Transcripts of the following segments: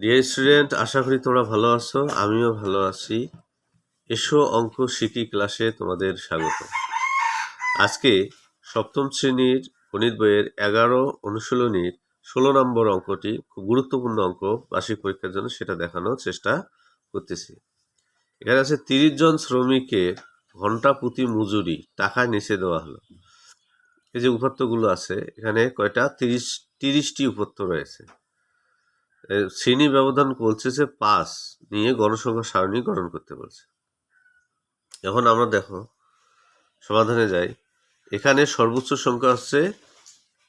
Dear student আশা করি তোমরা ভালো আছো, আমিও ভালো আছি। এসো অঙ্ক শিখি ক্লাসে তোমাদের স্বাগত। আজকে সপ্তম শ্রেণির গণিত বইয়ের এগারো অনুশীলনীর ষোলো নম্বর অঙ্কটি খুব গুরুত্বপূর্ণ অঙ্ক, বার্ষিক পরীক্ষার জন্য সেটা দেখানোর চেষ্টা করতেছি। এখানে আছে তিরিশ জন শ্রমিকের ঘণ্টা প্রতি মজুরি, টাকা নিচে দেওয়া হলো। এই যে উপাত্তগুলো আছে, এখানে কয়টা? তিরিশ, তিরিশটি উপাত্ত রয়েছে। শ্রেণি ব্যবধান বলছে যে পাঁচ নিয়ে গণসংখ্যা সারণী গঠন করতে বলছে। এখন আমরা দেখো, সমাধানে যাই। এখানে সর্বোচ্চ সংখ্যা হচ্ছে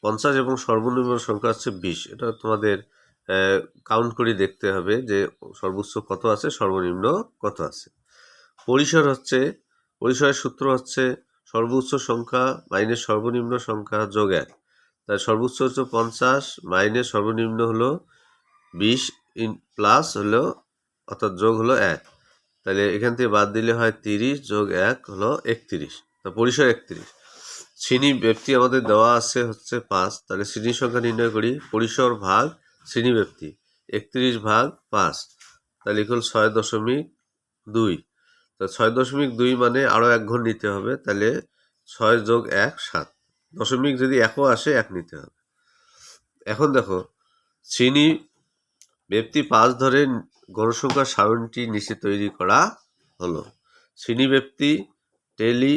পঞ্চাশ এবং সর্বনিম্ন সংখ্যা হচ্ছে বিশ। এটা তোমাদের কাউন্ট করে দেখতে হবে যে সর্বোচ্চ কত আছে, সর্বনিম্ন কত আছে। পরিসর হচ্ছে, পরিসরের সূত্র হচ্ছে সর্বোচ্চ সংখ্যা মাইনের সর্বনিম্ন সংখ্যা যোগ এক। তাই সর্বোচ্চ হচ্ছে পঞ্চাশ মাইনের সর্বনিম্ন হলো বিশ ইন প্লাস হলো, অর্থাৎ যোগ হলো এক। তাহলে এখান থেকে বাদ দিলে হয় তিরিশ যোগ এক হলো একত্রিশ। তা পরিসর একত্রিশ। শ্রেণি ব্যক্তি আমাদের দেওয়া আছে হচ্ছে পাঁচ। তাহলে শ্রেণির সংখ্যা নির্ণয় করি। পরিসর ভাগ শ্রেণি ব্যক্তি। একত্রিশ ভাগ পাঁচ। তাহলে ইকুয়াল ছয় দশমিক দুই। তা ছয় দশমিক দুই মানে আরও এক ঘর নিতে হবে। তাহলে ছয় যোগ এক, সাত। দশমিক যদি একও আসে, এক নিতে হবে। এখন দেখো, শ্রেণি ব্যক্তি পাঁচ ধরে গণসংখ্যার সারণীটি নিচে তৈরি করা হলো। শ্রেণি ব্যক্তি টেলি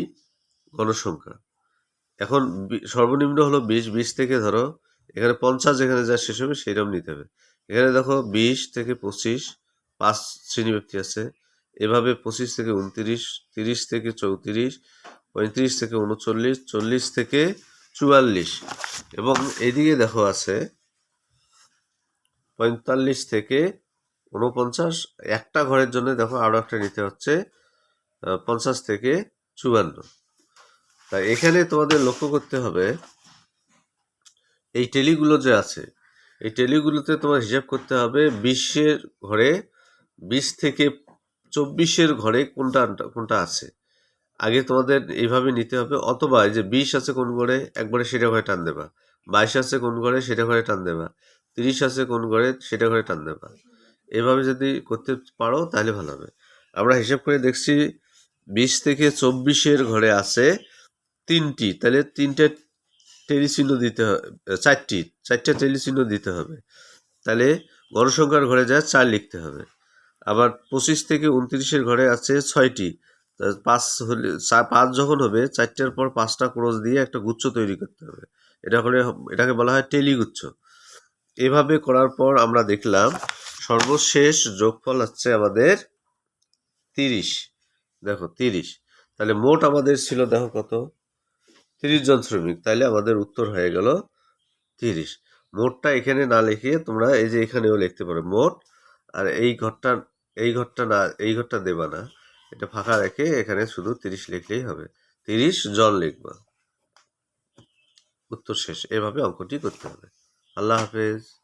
গণসংখ্যা এখন সর্বনিম্ন হলো বিশ বিশ থেকে ধরো, এখানে পঞ্চাশ যেখানে যা শেষ হবে সেইরকম নিতে হবে। এখানে দেখো বিশ থেকে পঁচিশ, পাঁচ শ্রেণি ব্যক্তি আছে। এভাবে পঁচিশ থেকে উনত্রিশ, তিরিশ থেকে চৌত্রিশ, পঁয়ত্রিশ থেকে উনচল্লিশ, চল্লিশ থেকে চুয়াল্লিশ। এবং এদিকে দেখো আছে পঁয়তাল্লিশ থেকে উনপঞ্চাশ একটা ঘরের জন্য দেখো আরও একটা নিতে হচ্ছে পঞ্চাশ থেকে চুয়ান্ন। তাই এখানে তোমাদের লক্ষ্য করতে হবে, এই টেলিগুলো যে আছে, এই টেলিগুলোতে তোমার হিসাব করতে হবে বিশের ঘরে, বিশ থেকে চব্বিশের ঘরে কোনটা কোনটা আছে। আগে তোমাদের এইভাবে নিতে হবে, অথবা যে বিশ আছে কোন ঘরে, একবারে সেটা ঘরে টান দেবা। বাইশ আছে কোন ঘরে, সেটা ঘরে টান দেবা। তিরিশ আছে কোন ঘরে, সেটা ঘরে টান দেবা। এভাবে যদি করতে পারো, তাহলে ভালো হবে। আমরা হিসাব করে দেখছি, বিশ থেকে চব্বিশের ঘরে আছে তিনটি, তাহলে তিনটে টেলিচিহ্ন দিতে হবে চারটি, চারটে টেলিচিহ্ন দিতে হবে। তাহলে গণসংখ্যার ঘরে যা চার লিখতে হবে। আবার পঁচিশ থেকে উনত্রিশের ঘরে আছে ছয়টি পাঁচ হলে পাঁচ যখন হবে, চারটার পর পাঁচটা ক্রস দিয়ে একটা গুচ্ছ তৈরি করতে হবে। এটা করে, এটাকে বলা হয় টেলিগুচ্ছ। এভাবে করার পর আমরা দেখলাম সর্বশেষ যোগফল হচ্ছে আমাদের তিরিশ। দেখো, তিরিশ। তাহলে মোট আমাদের ছিল, দেখো কত? তিরিশ জন শ্রমিক। তাহলে আমাদের উত্তর হয়ে গেল তিরিশ। মোটটা এখানে না লিখে তোমরা এই যে এখানেও লিখতে পারো, মোট। আর এই ঘরটা এই ঘরটা না, এই ঘরটা দেবা না। এটা ফাঁকা রেখে এখানে শুধু তিরিশ লিখলেই হবে। তিরিশ জন লিখবা। উত্তর শেষ। এভাবে অঙ্কটি করতে হবে। আল্লাহ হাফেজ।